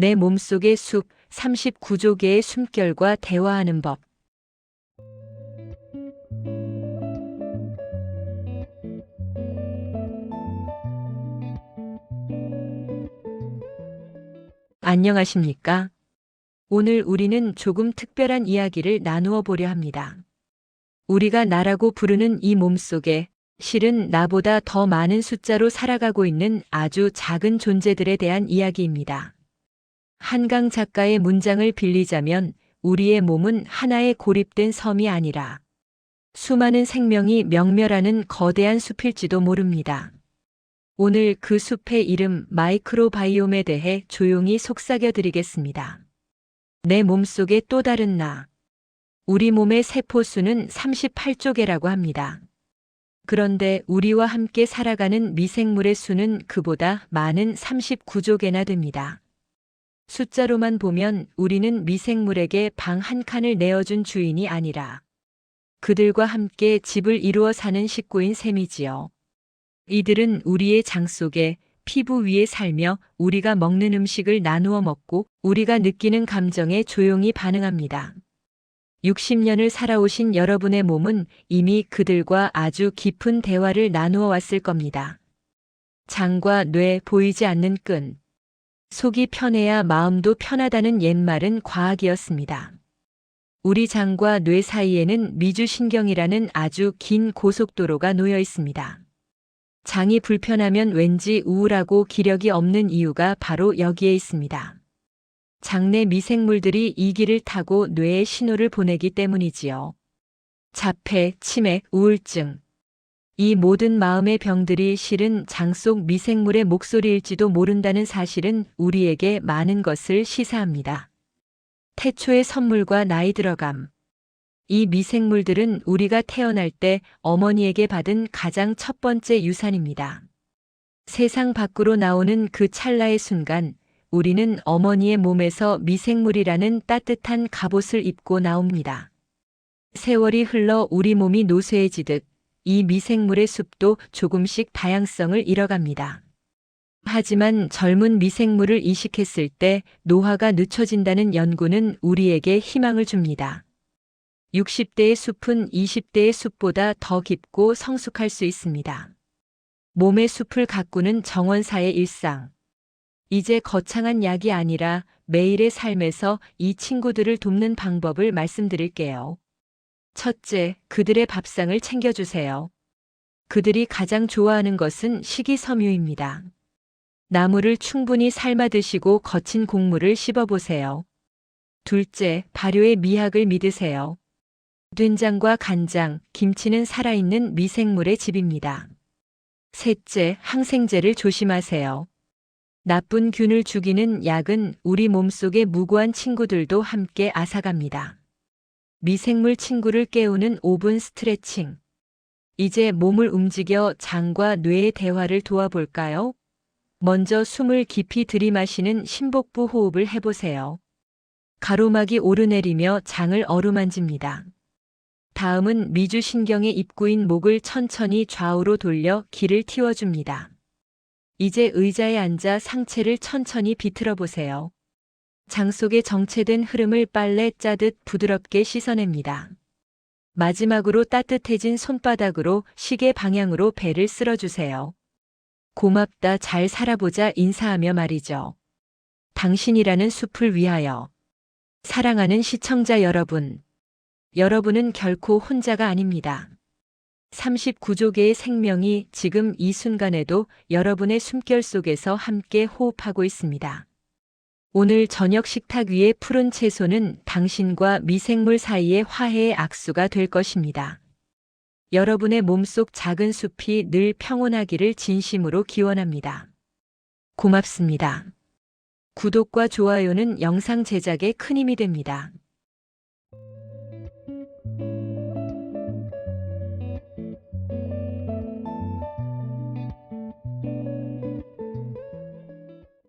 내 몸속의 숲 39조 개의 숨결과 대화하는 법. 안녕하십니까? 오늘 우리는 조금 특별한 이야기를 나누어 보려 합니다. 우리가 나라고 부르는 이 몸속에 실은 나보다 더 많은 숫자로 살아가고 있는 아주 작은 존재들에 대한 이야기입니다. 한강 작가의 문장을 빌리자면 우리의 몸은 하나의 고립된 섬이 아니라 수많은 생명이 명멸하는 거대한 숲일지도 모릅니다. 오늘 그 숲의 이름 마이크로바이옴에 대해 조용히 속삭여 드리겠습니다. 내 몸속의 또 다른 나. 우리 몸의 세포수는 38조 개라고 합니다. 그런데 우리와 함께 살아가는 미생물의 수는 그보다 많은 39조 개나 됩니다. 숫자로만 보면 우리는 미생물에게 방 한 칸을 내어준 주인이 아니라 그들과 함께 집을 이루어 사는 식구인 셈이지요. 이들은 우리의 장 속에 피부 위에 살며 우리가 먹는 음식을 나누어 먹고 우리가 느끼는 감정에 조용히 반응합니다. 60년을 살아오신 여러분의 몸은 이미 그들과 아주 깊은 대화를 나누어 왔을 겁니다. 장과 뇌 보이지 않는 끈. 속이 편해야 마음도 편하다는 옛말은 과학이었습니다. 우리 장과 뇌 사이에는 미주신경이라는 아주 긴 고속도로가 놓여 있습니다. 장이 불편하면 왠지 우울하고 기력이 없는 이유가 바로 여기에 있습니다. 장내 미생물들이 이 길을 타고 뇌에 신호를 보내기 때문이지요. 자폐, 치매, 우울증. 이 모든 마음의 병들이 실은 장 속 미생물의 목소리일지도 모른다는 사실은 우리에게 많은 것을 시사합니다. 태초의 선물과 나이 들어감. 이 미생물들은 우리가 태어날 때 어머니에게 받은 가장 첫 번째 유산입니다. 세상 밖으로 나오는 그 찰나의 순간 우리는 어머니의 몸에서 미생물이라는 따뜻한 갑옷을 입고 나옵니다. 세월이 흘러 우리 몸이 노쇠해지듯 이 미생물의 숲도 조금씩 다양성을 잃어갑니다. 하지만 젊은 미생물을 이식했을 때 노화가 늦춰진다는 연구는 우리에게 희망을 줍니다. 60대의 숲은 20대의 숲보다 더 깊고 성숙할 수 있습니다. 몸의 숲을 가꾸는 정원사의 일상. 이제 거창한 약이 아니라 매일의 삶에서 이 친구들을 돕는 방법을 말씀드릴게요. 첫째, 그들의 밥상을 챙겨주세요. 그들이 가장 좋아하는 것은 식이섬유입니다. 나물을 충분히 삶아 드시고 거친 곡물을 씹어 보세요. 둘째, 발효의 미학을 믿으세요. 된장과 간장, 김치는 살아있는 미생물의 집입니다. 셋째, 항생제를 조심하세요. 나쁜 균을 죽이는 약은 우리 몸속의 무고한 친구들도 함께 앗아갑니다. 미생물 친구를 깨우는 5분 스트레칭. 이제 몸을 움직여 장과 뇌의 대화를 도와볼까요? 먼저 숨을 깊이 들이마시는 심복부 호흡을 해보세요. 가로막이 오르내리며 장을 어루만집니다. 다음은 미주신경의 입구인 목을 천천히 좌우로 돌려 기를 틔워줍니다. 이제 의자에 앉아 상체를 천천히 비틀어 보세요. 장 속의 정체된 흐름을 빨래 짜듯 부드럽게 씻어냅니다. 마지막으로 따뜻해진 손바닥으로 시계 방향으로 배를 쓸어주세요. 고맙다 잘 살아보자 인사하며 말이죠. 당신이라는 숲을 위하여. 사랑하는 시청자 여러분. 여러분은 결코 혼자가 아닙니다. 39조 개의 생명이 지금 이 순간에도 여러분의 숨결 속에서 함께 호흡하고 있습니다. 오늘 저녁 식탁 위의 푸른 채소는 당신과 미생물 사이의 화해의 악수가 될 것입니다. 여러분의 몸속 작은 숲이 늘 평온하기를 진심으로 기원합니다. 고맙습니다. 구독과 좋아요는 영상 제작에 큰 힘이 됩니다.